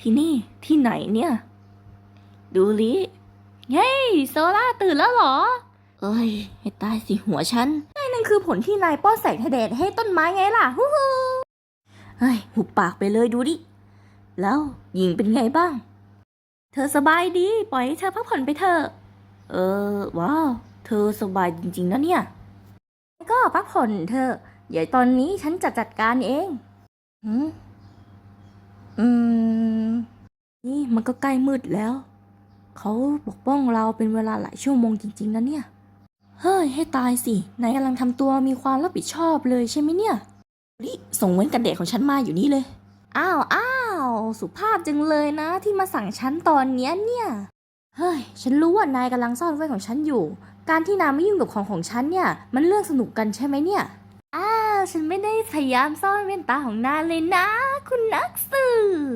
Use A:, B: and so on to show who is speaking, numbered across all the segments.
A: ที่นี่ที่ไหนเนี่ย ดูลิเฮ้ยโซล่าตื่นแล้วเหรอ เอ้ย ให้ตายสิหัวฉันนั่นคือผลที่นายป้อนแสงแดดให้ต้นไม้ไงล่ะฮู้ฮู้เฮ้ยหุบปากไปเลยดูดิ แล้วหญิงเป็นไงบ้าง เธอสบายดี ปล่อยให้เธอพักผ่อนไปเถอะเออ ว้าว เธอสบายจริงๆนะเนี่ย ก็พักผ่อนเธอะเดี๋ยวตอนนี้ฉันจะจัดการเองหืมอืม นี่มันก็ใกล้มืดแล้ว เขาปกป้องเราเป็นเวลาหลายชั่วโมงจริงๆนะเนี่ย เฮ้ย ให้ตายสินายกำลังทำตัวมีความรับผิดชอบเลยใช่ไหมเนี่ยนี่ส่งเว้นกันเดทของฉันมาอยู่นี่เลย อ้าวอ้าวสุภาพจังเลยนะที่มาสั่งฉันตอนเนี้ยเนี่ย เฮ้ย ฉันรู้ว่านายกำลังซ่อนไว้ของฉันอยู่ การที่นายไม่ยุ่งกับของของฉันเนี่ย มันเรื่องสนุกกันใช่ไหมเนี่ย อ้าว ฉันไม่ได้พยายามซ่อนแว่นตาของนายเลยนะ คุณนักสื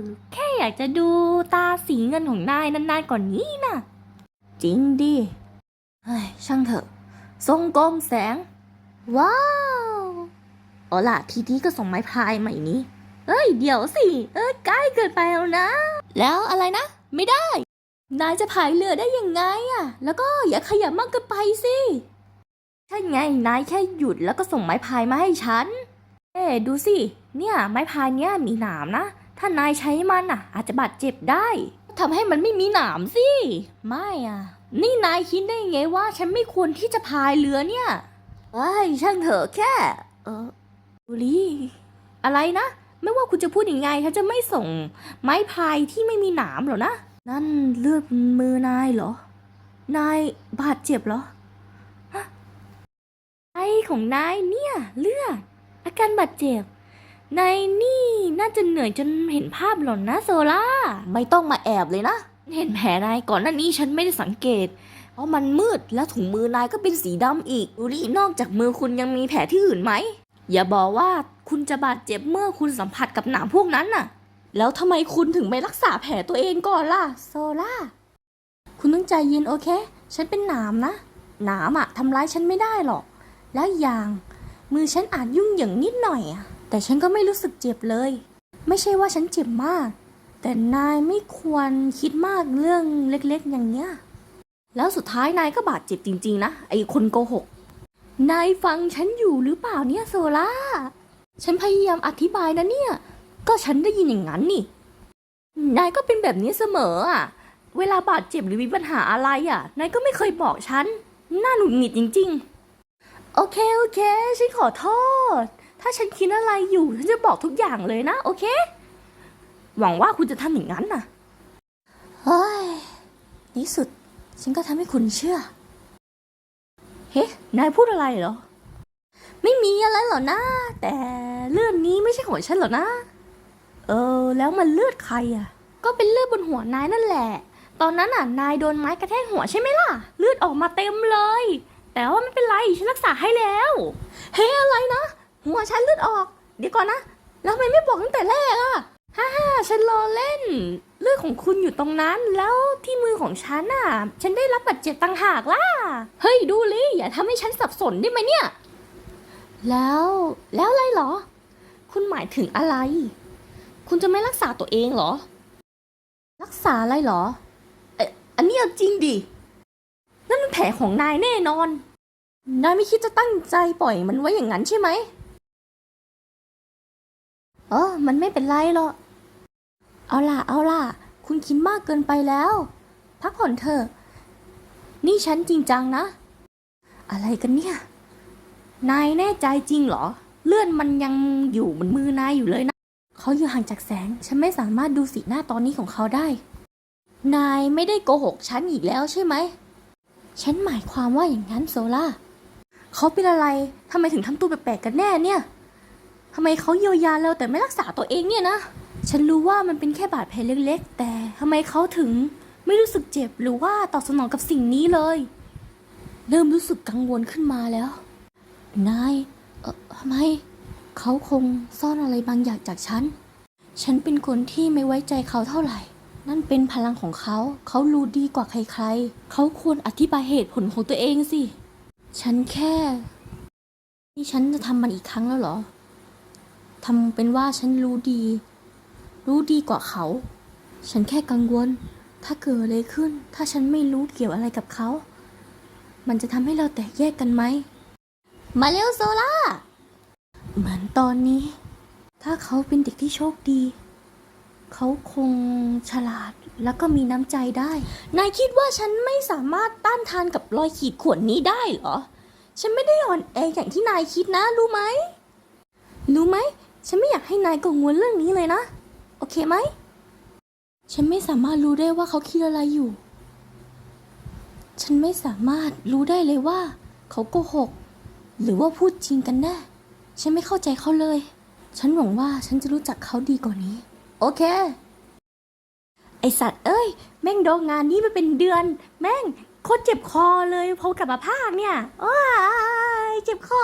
A: บแค่อยากจะดูตาสีเงินของนายนานๆก่อนนี้นะจริงดิเฮ้ยช่างเถอะ ทรงกลมแสง ว้าวเอาล่ะทีนี้ก็ส่งไม้พายมาอีนี้ เอ้ย เดี๋ยวสิ เอ้ยใกล้เกินไปแล้วนะ แล้วอะไรนะ ไม่ได้ นายจะพายเรือได้ยังไงอะแล้วก็อย่าขยับมากเกินไปสิใช่ไง นายแค่หยุดแล้วก็ส่งไม้พายมาให้ฉัน เอ๊ดูสิ เนี่ยไม้พายเนี่ยมีหนามนะ ถ้านายใช้มันอะ อาจจะบาดเจ็บได้ทำให้มันไม่มีหนามสิ ไม่อะ นี่นายคิดได้ไงว่าฉันไม่ควรที่จะพายเรือเนี่ยไอ้ยช่างเถอะแค่ เออบุรีอะไรนะ ไม่ว่าคุณจะพูดยังไงฉันจะไม่ส่ง ไม้พายที่ไม่มีหนามหรอกนะ นั่นเลือดมือนายเหรอ นายบาดเจ็บเหรอไอของนายเนี่ยเลือด อาการบาดเจ็บนายนี่น่าจะเหนื่อยจนเห็นภาพหล่อนนะโซล่า ไม่ต้องมาแอบเลยนะ เห็นแผลนายก่อนหน้านี้ฉันไม่ได้สังเกต เพราะมันมืดแล้วถุงมือนายก็เป็นสีดำอีกดูดินอกจากมือคุณยังมีแผลที่อื่นไหม อย่าบอกว่าคุณจะบาดเจ็บเมื่อคุณสัมผัสกับหนามพวกนั้นน่ะ แล้วทำไมคุณถึงไม่รักษาแผลตัวเองก่อนล่ะโซล่า คุณต้องใจเย็นโอเค ฉันเป็นหนามนะ หนามอะทำร้ายฉันไม่ได้หรอก แล้วอย่าง มือฉันอาจยุ่งเหยิงนิดหน่อยอะแต่ฉันก็ไม่รู้สึกเจ็บเลย ไม่ใช่ว่าฉันเจ็บมาก แต่นายไม่ควรคิดมากเรื่องเล็กๆ อย่างเนี้ย แล้วสุดท้ายนายก็บาดเจ็บจริง ๆ นะ ไอ้คนโกหก นายฟังฉันอยู่หรือเปล่าเนี่ยโซล่า ฉันพยายามอธิบายนะเนี่ย ก็ฉันได้ยินอย่างนั้นนี่ นายก็เป็นแบบนี้เสมออะ เวลาบาดเจ็บหรือมีปัญหาอะไรอะ นายก็ไม่เคยบอกฉัน น่าหงุดหงิดจริง ๆ โอเค โอเค ฉันขอโทษ ถ้าฉันคิดอะไรอยู่ ฉันจะบอกทุกอย่างเลยนะ โอเค หวังว่าคุณจะทำอย่างนั้นนะเฮ้ยในที่สุด ฉันก็ทำให้คุณเชื่อ เฮ้นายพูดอะไรเหรอ ไม่มีอะไรหรอกนะ แต่เลือดนี้ไม่ใช่ของฉันหรอกนะ เออ แล้วมันเลือดใครอะ ก็เป็นเลือดบนหัวนายนั่นแหละ ตอนนั้นน่ะ นายโดนไม้กระแทกหัวใช่ไหมล่ะ เลือดออกมาเต็มเลย แต่ว่าไม่เป็นไรฉันรักษาให้แล้ว เฮ้อะไรนะ หัวฉันเลือดออก เดี๋ยวก่อนนะ แล้วทำไมไม่บอกตั้งแต่แรกอะฮ่าฮ่าฉันรอเล่น เลือดของคุณอยู่ตรงนั้น แล้วที่มือของฉันน่ะ ฉันได้รับบาดเจ็บต่างหากล่ะ เฮ้ยดูลิอย่าทำให้ฉันสับสนได้ไหมเนี่ย แล้วแล้วอะไรเหรอ คุณหมายถึงอะไร คุณจะไม่รักษาตัวเองเหรอ รักษาอะไรเหรอเอ๊ะอันนี้เอาจริงดิ นั่นมันแผลของนายแน่นอน นายไม่คิดจะตั้งใจปล่อยมันไว้อย่างนั้นใช่ไหมเออมันไม่เป็นไรหรอก เอาล่ะ เอาล่ะ คุณคิดมากเกินไปแล้ว พักผ่อนเถอะ นี่ฉันจริงจังนะ อะไรกันเนี่ย นายแน่ใจจริงเหรอ เลื่อนมันยังอยู่บนมือนายอยู่เลยนะ เขาอยู่ห่างจากแสง ฉันไม่สามารถดูสีหน้าตอนนี้ของเขาได้ นายไม่ได้โกหกฉันอีกแล้วใช่ไหม ฉันหมายความว่าอย่างนั้นโซล่าเขาเป็นอะไรทำไมถึงทำตัวแปลกๆกันแน่เนี่ยทำไมเขาเยียวยาเราแต่ไม่รักษาตัวเองเนี่ยนะ ฉันรู้ว่ามันเป็นแค่บาดแผลเล็กๆ แต่ทำไมเขาถึงไม่รู้สึกเจ็บหรือว่าตอบสนองกับสิ่งนี้เลย เริ่มรู้สึกกังวลขึ้นมาแล้ว นาย เออทำไม เขาคงซ่อนอะไรบางอย่างจากฉัน ฉันเป็นคนที่ไม่ไว้ใจเขาเท่าไหร่ นั่นเป็นพลังของเขา เขารู้ดีกว่าใครๆ เขาควรอธิบายเหตุผลของตัวเองสิ ฉันแค่ นี่ฉันจะทำมันอีกครั้งแล้วเหรอ ทำเป็นว่าฉันรู้ดี รู้ดีกว่าเขา ฉันแค่กังวล ถ้าเกิดอะไรขึ้น ถ้าฉันไม่รู้เกี่ยวอะไรกับเขา มันจะทำให้เราแตกแยกกันไหม มาเร็วโซล่า เหมือนตอนนี้ ถ้าเขาเป็นเด็กที่โชคดี เขาคงฉลาดแล้วก็มีน้ำใจได้ นายคิดว่าฉันไม่สามารถต้านทานกับรอยขีดข่วนนี้ได้เหรอ ฉันไม่ได้อ่อนแออย่างที่นายคิดนะ รู้ไหม รู้ไหม ฉันไม่อยากให้นายกังวลเรื่องนี้เลยนะ โอเคไหม ฉันไม่สามารถรู้ได้ว่าเขาคิดอะไรอยู่ ฉันไม่สามารถรู้ได้เลยว่า เขาโกหก หรือว่าพูดจริงกันแน่ ฉันไม่เข้าใจเขาเลย ฉันหวังว่าฉันจะรู้จักเขาดีกว่านี้ โอเค ไอสัตว์เอ้ย แม่งโดนงานนี้มาเป็นเดือน แม่งโคตรเจ็บคอเลยพอกลับมาภาคเนี่ยว้ายเจ็บคอ